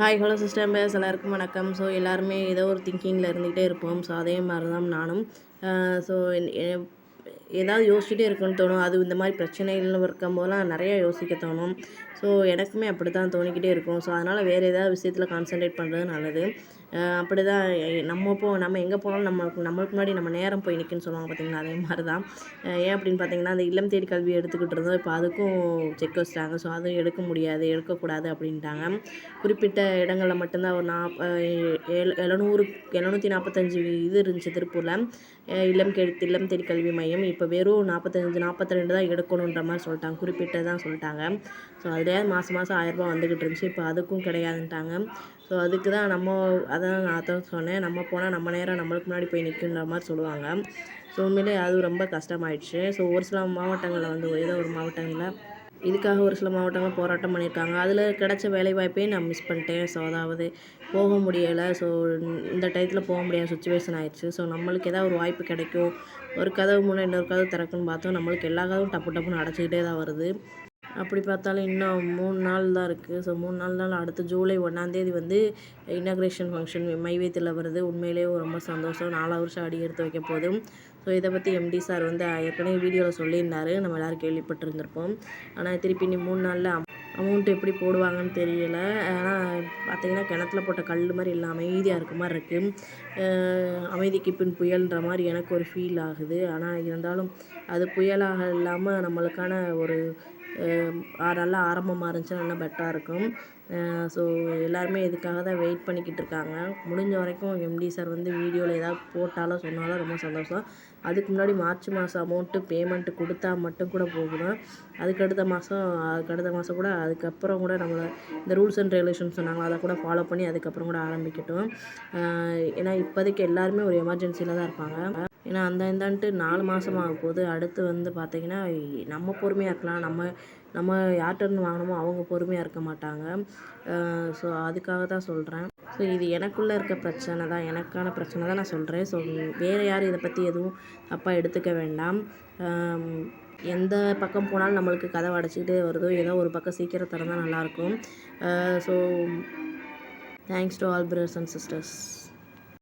Hi hello sister base எல்லாருக்கும் வணக்கம். So எல்லாருமே ஏதோ ஒரு திங்கிங்கில் இருந்துகிட்டே இருப்போம். ஸோ அதே மாதிரி தான் நானும் uh, ஸோ ஏதாவது யோசிச்சுட்டே இருக்குன்னு தோணும். அது இந்த மாதிரி பிரச்சனைகள் இருக்கும்போதெல்லாம் நிறையா யோசிக்க தோணும். ஸோ எனக்குமே அப்படி தான் தோணிக்கிட்டே இருக்கும். ஸோ அதனால் வேறு ஏதாவது விஷயத்தில் கான்சன்ட்ரேட் பண்ணுறது நல்லது. அப்படி தான் நம்ம போ நம்ம எங்கே போனாலும் நம்மளுக்கு நம்மளுக்கு முன்னாடி நம்ம நேரம் போய் நிற்குன்னு சொல்லுவாங்க பார்த்தீங்களா அதே மாதிரி தான் ஏன் அப்படின்னு பார்த்தீங்கன்னா அந்த இல்லம் தேடி கல்வி எடுத்துக்கிட்டு இருந்தோம். இப்போ அதுக்கும் செக் வச்சிட்டாங்க. ஸோ அதுவும் எடுக்க முடியாது எடுக்கக்கூடாது அப்படின்ட்டாங்க. குறிப்பிட்ட இடங்களில் மட்டும்தான் ஒரு நாப் எழுநூறு எழுநூற்றி நாற்பத்தஞ்சு இது இருந்துச்சு திருப்பூரில். இல்லம் கே இல்லம் தேடி கல்வி மையம். இப்போ வெறும் நாற்பத்தஞ்சு நாற்பத்தி ரெண்டு தான் எடுக்கணுன்ற மாதிரி சொல்லிட்டாங்க. குறிப்பிட்டு தான் சொல்லிட்டாங்க ஸோ அதுலேயாவது மாதம் மாதம் ஆயிரரூபா வந்துக்கிட்டு இருந்துச்சு. இப்போ அதுக்கும் கிடையாதுன்ட்டாங்க. ஸோ அதுக்கு தான் நம்ம அதான் நான் அதான் சொன்னேன். நம்ம போனால் நம்ம நேரம் நம்மளுக்கு முன்னாடி போய் நிற்குன்ற மாதிரி சொல்லுவாங்க. ஸோ உண்மையிலே அது ரொம்ப கஷ்டமாயிடுச்சு. ஸோ ஒரு சில மாவட்டங்களில் வந்து ஏதோ ஒரு மாவட்டங்களில் இதுக்காக ஒரு சில மாவட்டங்கள் போராட்டம் பண்ணியிருக்காங்க. அதில் கிடச்ச வேலைவாய்ப்பையும் நான் மிஸ் பண்ணிட்டேன். ஸோ அதாவது போக முடியலை. ஸோ இந்த டயத்தில் போக முடியாத சுச்சுவேஷன் ஆயிடுச்சு. ஸோ நம்மளுக்கு ஏதாவது ஒரு வாய்ப்பு கிடைக்கும். ஒரு கதவு முன்னே இன்னொரு கதவு திறக்குன்னு பார்த்தோம். நம்மளுக்கு எல்லா கதவும் டப்பு டப்புன்னு அடைச்சிக்கிட்டே தான் வருது. அப்படி பார்த்தாலும் இன்னும் மூணு நாள் தான் இருக்குது ஸோ மூணு நாள் நாள் அடுத்த ஜூலை ஒன்றாந்தேதி வந்து இனாக்ரேஷன் ஃபங்க்ஷன் மைவேத்தில் வருது. உண்மையிலேயே ரொம்ப சந்தோஷம். நாலாவது வருஷம் அடி எடுத்து வைக்க போதும். ஸோ இதை பற்றி எம்டி சார் வந்து ஏற்கனவே வீடியோவில் சொல்லியிருந்தாரு. நம்ம எல்லோரும் கேள்விப்பட்டிருந்திருப்போம். ஆனால் திருப்பி நீ மூணு நாளில் அமௌண்ட் எப்படி போடுவாங்கன்னு தெரியல. ஆனால் பார்த்தீங்கன்னா கிணத்துல போட்ட கல் மாதிரி இல்லை அமைதியாக இருக்க மாதிரி இருக்குது அமைதிக்கு பின் புயல்ன்ற மாதிரி எனக்கு ஒரு ஃபீல் ஆகுது. ஆனால் இருந்தாலும் அது புயலாக இல்லாமல் நம்மளுக்கான ஒரு நல்லா ஆரம்பமாக இருந்துச்சுன்னா இன்னும் பெட்டராக இருக்கும். ஸோ எல்லாருமே இதுக்காக தான் வெயிட் பண்ணிக்கிட்டு இருக்காங்க. முடிஞ்ச வரைக்கும் எம்டி சார் வந்து வீடியோவில் ஏதாவது போட்டாலும் சொன்னாலும் ரொம்ப சந்தோஷம். அதுக்கு முன்னாடி மார்ச் மாதம் அமௌண்ட்டு பேமெண்ட்டு கொடுத்தா மட்டும் கூட போகணும் அதுக்கு அடுத்த மாதம் அதுக்கு அடுத்த மாதம் கூட அதுக்கப்புறம் கூட நம்மளை இந்த ரூல்ஸ் அண்ட் ரெகுலேஷன் சொன்னாங்களோ அதை கூட ஃபாலோ பண்ணி அதுக்கப்புறம் கூட ஆரம்பிக்கட்டும். ஏன்னா இப்போதைக்கு எல்லாருமே ஒரு எமர்ஜென்சியில் தான் இருப்பாங்க. ஏன்னா அந்த இந்தான்ட்டு நாலு மாதம் ஆக போகுது அடுத்து வந்து பார்த்திங்கன்னா நம்ம பொறுமையாக இருக்கலாம். நம்ம நம்ம யார்கிட்டருந்து வாங்கினோமோ அவங்க பொறுமையாக இருக்க மாட்டாங்க. ஸோ அதுக்காக தான் சொல்கிறேன் ஸோ இது எனக்குள்ளே இருக்க பிரச்சனை தான். எனக்கான பிரச்சனை தான் நான் சொல்கிறேன் ஸோ வேறு யாரும் இதை பற்றி எதுவும் தப்பாக எடுத்துக்க வேண்டாம். எந்த பக்கம் போனாலும் நம்மளுக்கு கதவை அடைச்சிக்கிட்டே வருதோ ஏதோ ஒரு பக்கம் சீக்கிரம் திறந்தால் நல்லாயிருக்கும். So thanks to all brothers and sisters